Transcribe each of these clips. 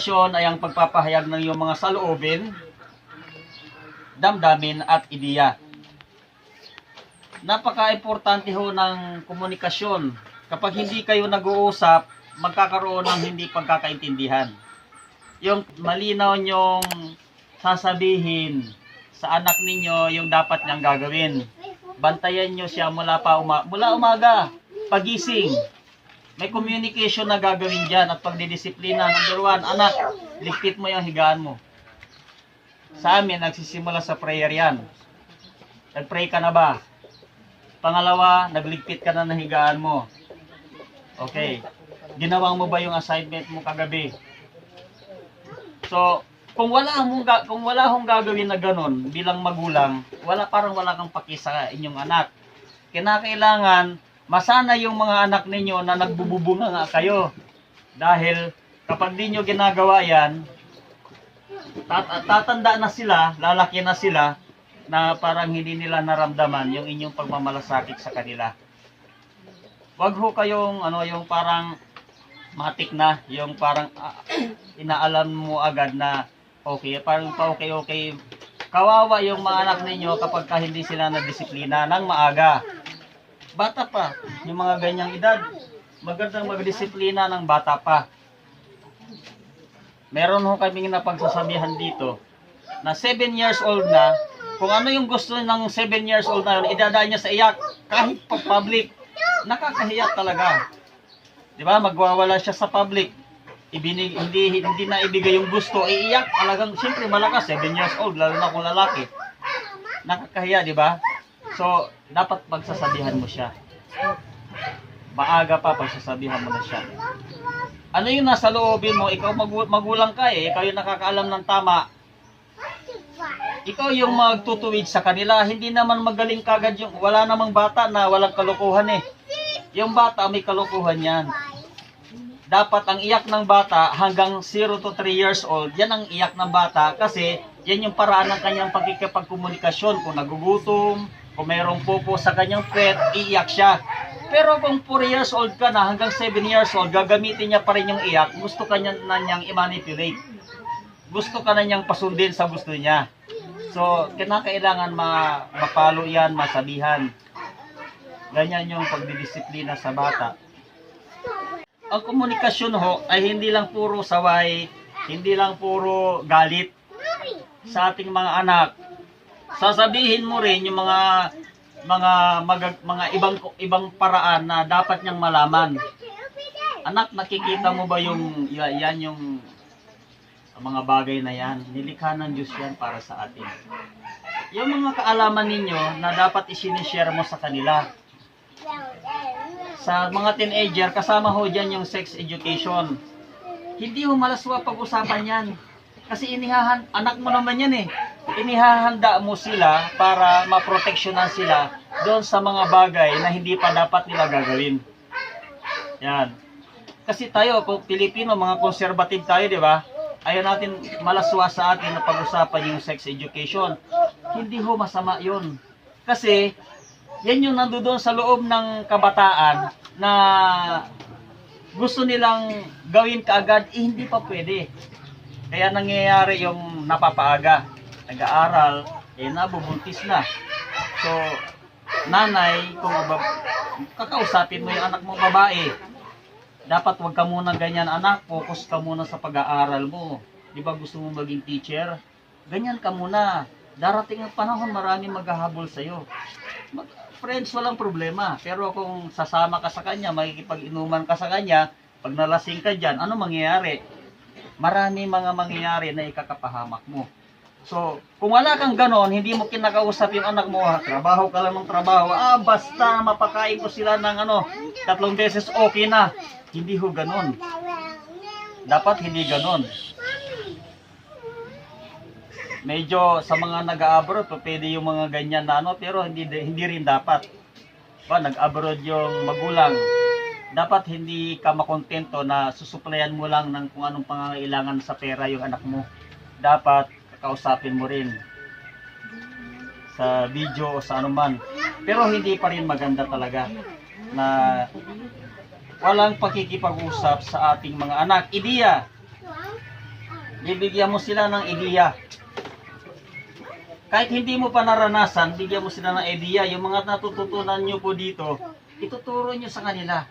komunikasyon ay ang pagpapahayag ng iyong mga saloobin, damdamin at ideya. Napaka-importante ho ng komunikasyon. Kapag hindi kayo nag-uusap, magkakaroon ng hindi pagkakaintindihan. Yung malinaw nyong sasabihin sa anak ninyo yung dapat niyang gagawin. Bantayan nyo siya mula pa uma mula umaga, pagising. May communication na gagawin dyan at pagdidisiplina. Number one, anak, ligpit mo yung higaan mo. Sa amin, nagsisimula sa prayer yan. Nag-pray ka na ba? Pangalawa, nagligpit ka na ng higaan mo. Okay. Ginawang mo ba yung assignment mo kagabi? So, kung wala mong kung wala hong gagawin na ganun bilang magulang, wala parang wala kang paki sa inyong anak. Kinakailangan masana yung mga anak ninyo na nagbububunga nga kayo. Dahil kapag di nyo ginagawa yan, tat- tatanda na sila, lalaki na sila, na parang hindi nila naramdaman yung inyong pagmamalasakit sa kanila. Wag ho kayong ano yung parang matik na, yung parang ah, inaalam mo agad na okay, parang pa okay okay. Kawawa yung mga anak ninyo kapag ka hindi sila nadisiplina ng maaga. Bata pa, yung mga ganyang edad, magandang magdisiplina ng bata pa. Meron ho kaming napagsasabihan dito na 7 years old na, kung ano yung gusto ng 7 years old na yun, idadaan niya sa iyak kahit pa public. Nakakahiya talaga. 'Di ba? Magwawala siya sa public. Ibinig, hindi hindi na ibigay yung gusto, iiyak. Talagang siyempre malakas, 7 years old lalo na kung lalaki. Nakakahiya, 'di ba? So, dapat pagsasabihan mo siya. Maaga pa pagsasabihan mo na siya. Ano yung nasa loobin mo? Ikaw magu- magulang ka eh. Ikaw yung nakakaalam ng tama. Ikaw yung magtutuwid sa kanila. Hindi naman magaling kagad yung... Wala namang bata na walang kalukuhan eh. Yung bata may kalukuhan yan. Dapat ang iyak ng bata hanggang 0 to 3 years old, yan ang iyak ng bata kasi yan yung paraan ng kanyang pagkikipagkomunikasyon. Kung nagugutom, kung mayroong pupo sa kanyang pet, iiyak siya. Pero kung 4 years old ka na hanggang 7 years old, gagamitin niya pa rin yung iyak, gusto ka niya na niyang i-manipulate. Gusto ka na niyang pasundin sa gusto niya. So, kinakailangan ma mapalo yan, masabihan. Ganyan yung pagdidisiplina sa bata. Ang komunikasyon ho ay hindi lang puro saway, hindi lang puro galit sa ating mga anak. Sasabihin mo rin yung mga mga magag- mga ibang ibang paraan na dapat niyang malaman. Anak, nakikita mo ba yung ya- yan yung mga bagay na yan? Nilikha ng Diyos yan para sa atin. Yung mga kaalaman ninyo na dapat isinishare mo sa kanila. Sa mga teenager, kasama ho dyan yung sex education. Hindi ho malaswa pag-usapan yan. Kasi inihahan, anak mo naman yan eh. Inihahanda mo sila para maproteksyonan sila doon sa mga bagay na hindi pa dapat nila gagawin. Yan. Kasi tayo, kung Pilipino, mga conservative tayo, di ba? Ayaw natin malaswa sa atin na pag-usapan yung sex education. Hindi ho masama yun. Kasi, yan yung nandoon sa loob ng kabataan na gusto nilang gawin kaagad, eh, hindi pa pwede. Kaya nangyayari yung napapaaga. Nag-aaral, eh nabubuntis na. So, nanay, kung kakausapin mo yung anak mo babae, dapat wag ka muna ganyan anak, focus ka muna sa pag-aaral mo. Di ba gusto mo maging teacher? Ganyan ka muna. Darating ang panahon, marami maghahabol sa'yo. Mag, friends, walang problema. Pero kung sasama ka sa kanya, makikipag-inuman ka sa kanya, pag nalasing ka dyan, ano mangyayari? Marami mga mangyayari na ikakapahamak mo. So, kung wala kang ganon, hindi mo kinakausap yung anak mo, trabaho ka lang ng trabaho, ah, basta mapakain ko sila ng ano, tatlong beses, okay na. Hindi ho ganon. Dapat hindi ganon. Medyo sa mga nag-abroad, pwede yung mga ganyan na ano, pero hindi hindi rin dapat. Ba, nag-abroad yung magulang. Dapat hindi ka makontento na susuplayan mo lang ng kung anong pangangailangan sa pera yung anak mo. Dapat kakausapin mo rin sa video o sa anuman. Pero hindi pa rin maganda talaga na walang pakikipag-usap sa ating mga anak. Ideya, bibigyan mo sila ng ideya. Kahit hindi mo pa naranasan, bigyan mo sila ng ideya. Yung mga natututunan nyo po dito, ituturo nyo sa kanila.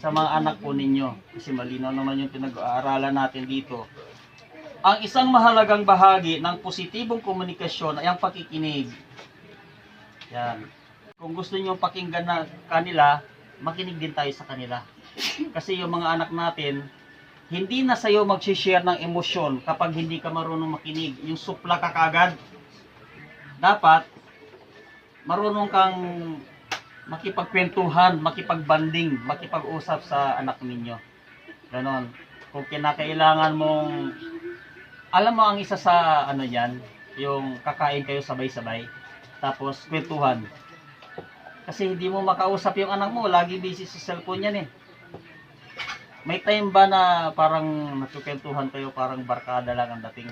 Sa mga anak po ninyo. Kasi malinaw naman yung pinag-aaralan natin dito. Ang isang mahalagang bahagi ng positibong komunikasyon ay ang pakikinig. Yan. Kung gusto niyo pakinggan na kanila, makinig din tayo sa kanila. Kasi yung mga anak natin, hindi na sa'yo mag-share ng emosyon kapag hindi ka marunong makinig. Yung supla ka kagad. Dapat, marunong kang makipagkwentuhan, makipagbanding, makipag-usap sa anak ninyo. Ganon. Kung kinakailangan mong, alam mo ang isa sa ano yan, yung kakain kayo sabay-sabay, tapos kwentuhan. Kasi hindi mo makausap yung anak mo, lagi busy sa cellphone yan eh. May time ba na parang nagkukwentuhan kayo, parang barkada lang ang dating?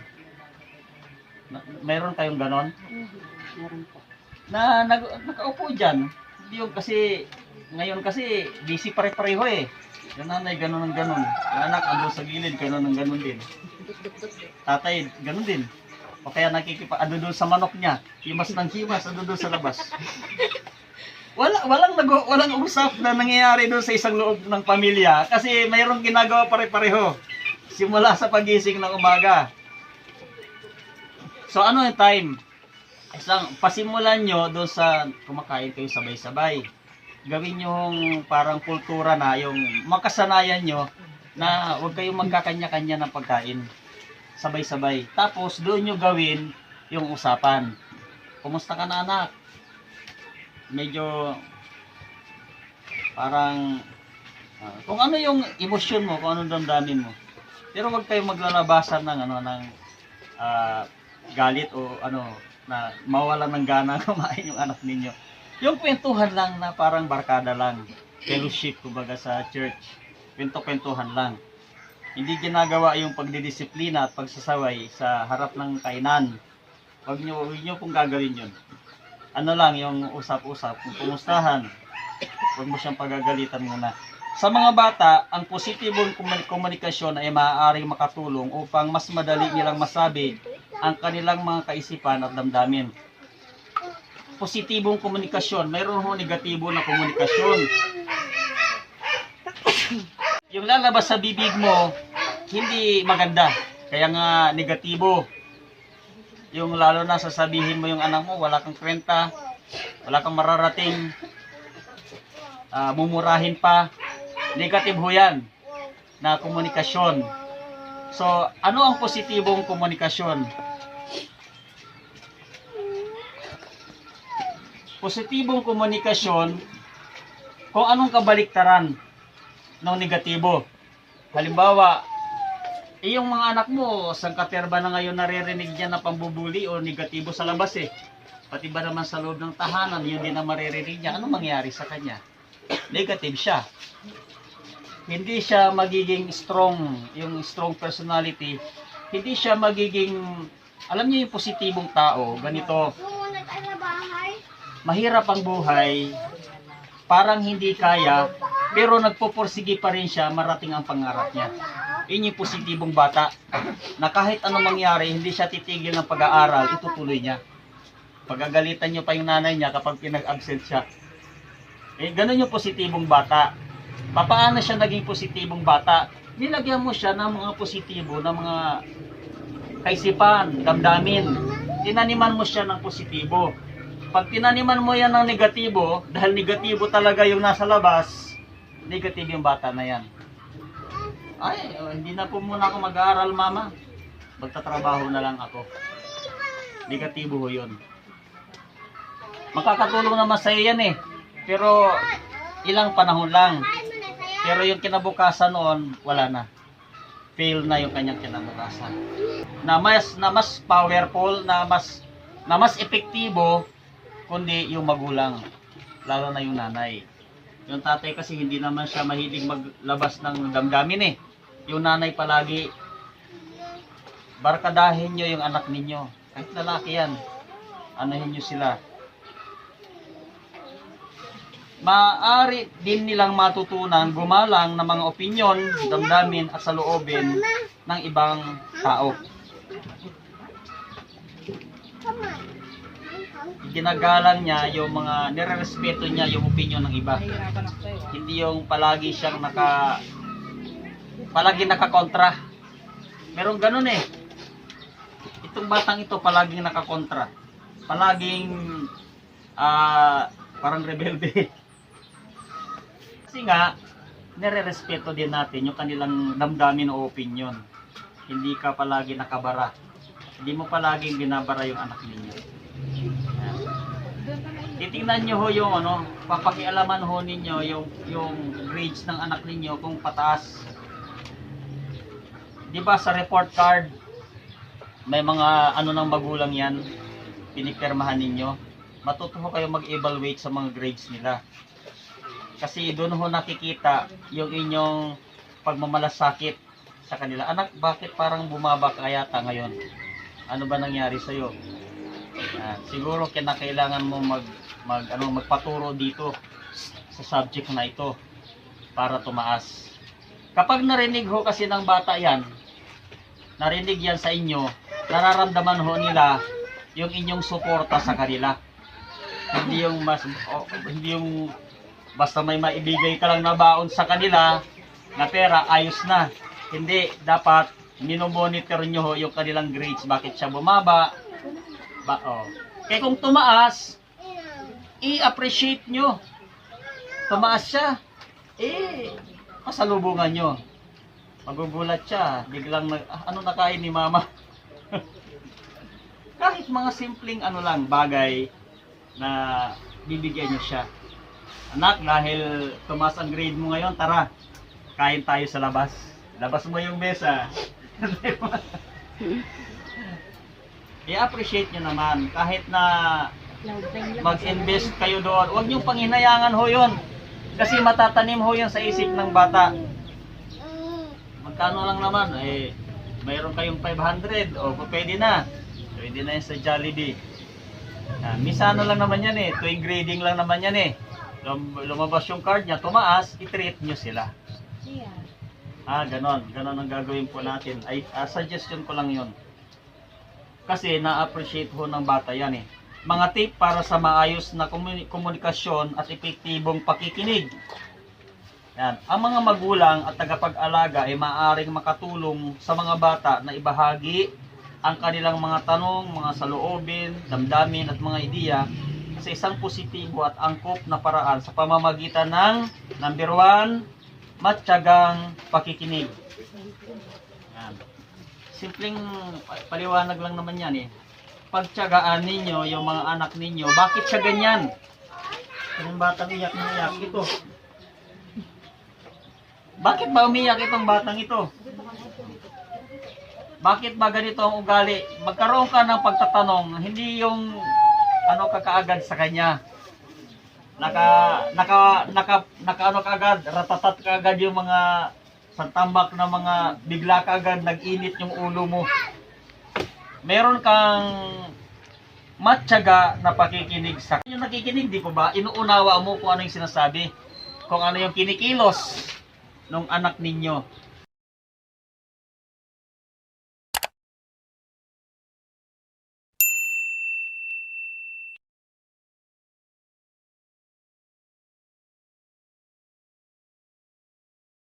Na, mayroon kayong ganon? Meron po. Na nag, nakaupo dyan. Hindi yung kasi, ngayon kasi busy pare-pareho eh. Yung nanay ganon ng ganon. Yung anak ando sa gilid, ganon ng ganon din. Tatay, ganon din. O kaya nakikipa, ano doon sa manok niya, himas ng himas, ano doon sa labas. Wala, walang nag walang usap na nangyayari doon sa isang loob ng pamilya kasi mayroong ginagawa pare-pareho. Simula sa pagising ng umaga. So ano yung time? Isang pasimulan nyo doon sa kumakain kayo sabay-sabay. Gawin yung parang kultura na, yung makasanayan nyo na huwag kayong magkakanya-kanya ng pagkain sabay-sabay. Tapos doon nyo gawin yung usapan. Kumusta ka na anak? Medyo parang ah, kung ano yung emosyon mo, kung anong damdamin mo. Pero huwag kayong maglalabasan ng ano ng ah, galit o ano na mawala ng gana kumain yung anak ninyo. Yung kwentuhan lang na parang barkada lang. Fellowship kumbaga sa church. Kwento-kwentuhan lang. Hindi ginagawa yung pagdidisiplina at pagsasaway sa harap ng kainan. Huwag nyo, huwag nyo pong gagawin yun. Ano lang, yung usap-usap, kung kumustahan. Huwag mo siyang pagagalitan muna. Sa mga bata, ang positibong komun- komunikasyon ay maaaring makatulong upang mas madali nilang masabi ang kanilang mga kaisipan at damdamin. Positibong komunikasyon, mayroon ho negatibo na komunikasyon. Yung lalabas sa bibig mo, hindi maganda. Kaya nga negatibo. Yung lalo na sasabihin mo yung anak mo, wala kang kwenta, wala kang mararating, ah, mumurahin pa. Negative ho yan na komunikasyon. So, ano ang positibong komunikasyon? Positibong komunikasyon, kung anong kabaliktaran ng negatibo. Halimbawa, yung mga anak mo, sangkaterba na ngayon naririnig niya na pambubuli o negatibo sa labas eh. Pati ba naman sa loob ng tahanan, yun din ang maririnig niya. Ano mangyari sa kanya? Negative siya. Hindi siya magiging strong, yung strong personality. Hindi siya magiging, alam niyo yung positibong tao, ganito, Pumunta tayo sa bahay. Mahirap ang buhay, parang hindi kaya, pero nagpupursige pa rin siya, marating ang pangarap niya. Yun yung positibong bata, na kahit anong mangyari, hindi siya titigil ng pag-aaral, itutuloy niya. Pagagalitan niyo pa yung nanay niya kapag pinag-absent siya. Eh, ganun yung positibong bata. Papaano siya naging positibong bata? Nilagyan mo siya ng mga positibo, ng mga kaisipan, damdamin. Tinaniman mo siya ng positibo. Pag tinaniman mo yan ng negatibo, dahil negatibo talaga yung nasa labas, negative yung bata na yan. Ay, oh, hindi na po muna ako mag-aaral, mama. Magtatrabaho na lang ako. Negatibo ho yun. Makakatulong naman sa yan eh. Pero ilang panahon lang. Pero yung kinabukasan noon, wala na. Fail na yung kanyang kinabukasan. Na mas na mas powerful, na mas na mas epektibo kundi yung magulang, lalo na yung nanay. Yung tatay kasi hindi naman siya mahilig maglabas ng damdamin eh. Yung nanay palagi barkadahin nyo yung anak ninyo. Kahit lalaki yan, anahin nyo sila. maaari din nilang matutunan gumalang ng mga opinyon, damdamin at saloobin ng ibang tao. Ginagalang niya yung mga nirerespeto niya yung opinyon ng iba. Hindi yung palagi siyang naka palagi nakakontra. Merong ganun eh. Itong batang ito palaging nakakontra. Palaging ah parang rebelde. Kasi nga, nire-respeto din natin yung kanilang damdamin o opinion. Hindi ka palagi nakabara. Hindi mo palaging binabara yung anak ninyo. Titingnan nyo ho yung ano, papakialaman ho ninyo yung, yung grades ng anak ninyo kung pataas. Di ba sa report card, may mga ano ng magulang yan, pinipirmahan ninyo. Matuto ho kayo mag-evaluate sa mga grades nila. Kasi doon ho nakikita yung inyong pagmamalasakit sa kanila. Anak, bakit parang bumaba ka yata ngayon? Ano ba nangyari sa'yo? Yan. Siguro kinakailangan mo mag, mag ano magpaturo dito sa subject na ito para tumaas. Kapag narinig ho kasi ng bata yan, narinig yan sa inyo, nararamdaman ho nila yung inyong suporta sa kanila. Hindi yung mas o, hindi yung basta may maibigay ka lang na baon sa kanila na pera, ayos na. Hindi, dapat minomonitor nyo ho yung kanilang grades. Bakit siya bumaba? Ba, oh. Kaya kung tumaas, i-appreciate nyo. Tumaas siya, eh, pasalubungan nyo. Magugulat siya, biglang nag, ah, ano nakain ni mama? Kahit mga simpleng ano lang, bagay na bibigyan nyo siya. Anak, dahil tumaas ang grade mo ngayon, tara, kain tayo sa labas. Labas mo yung mesa. I-appreciate nyo naman, kahit na mag-invest kayo doon, huwag niyong panghinayangan ho yun. Kasi matatanim ho yan sa isip ng bata. Magkano lang naman, eh, mayroon kayong 500, o pwede na. Pwede na yan sa Jollibee. Ah, misano lang naman yan eh, tuwing grading lang naman yan eh. Lum- lumabas yung card niya, tumaas, i-treat nyo sila. Ah, ganon. Ganon ang gagawin po natin. Ay, ah, suggestion ko lang yun. Kasi na-appreciate ho ng bata yan eh. Mga tip para sa maayos na komuni- komunikasyon at epektibong pakikinig. Yan. Ang mga magulang at tagapag-alaga ay maaaring makatulong sa mga bata na ibahagi ang kanilang mga tanong, mga saloobin, damdamin at mga ideya sa isang positibo at angkop na paraan sa pamamagitan ng number one, matyagang pakikinig. Yan. Simpleng pa- paliwanag lang naman yan eh. Pagtyagaan ninyo yung mga anak ninyo, bakit siya ganyan? Yung batang iyak na iyak, ito. Bakit ba umiyak itong batang ito? Bakit ba ganito ang ugali? Magkaroon ka ng pagtatanong, hindi yung ano kakaagad sa kanya. Naka naka naka naka ano kaagad, ratatat kaagad yung mga santambak na mga bigla kaagad nag-init yung ulo mo. Meron kang matyaga na pakikinig sa yung nakikinig, di po ba? Inuunawa mo kung ano yung sinasabi. Kung ano yung kinikilos ng anak ninyo.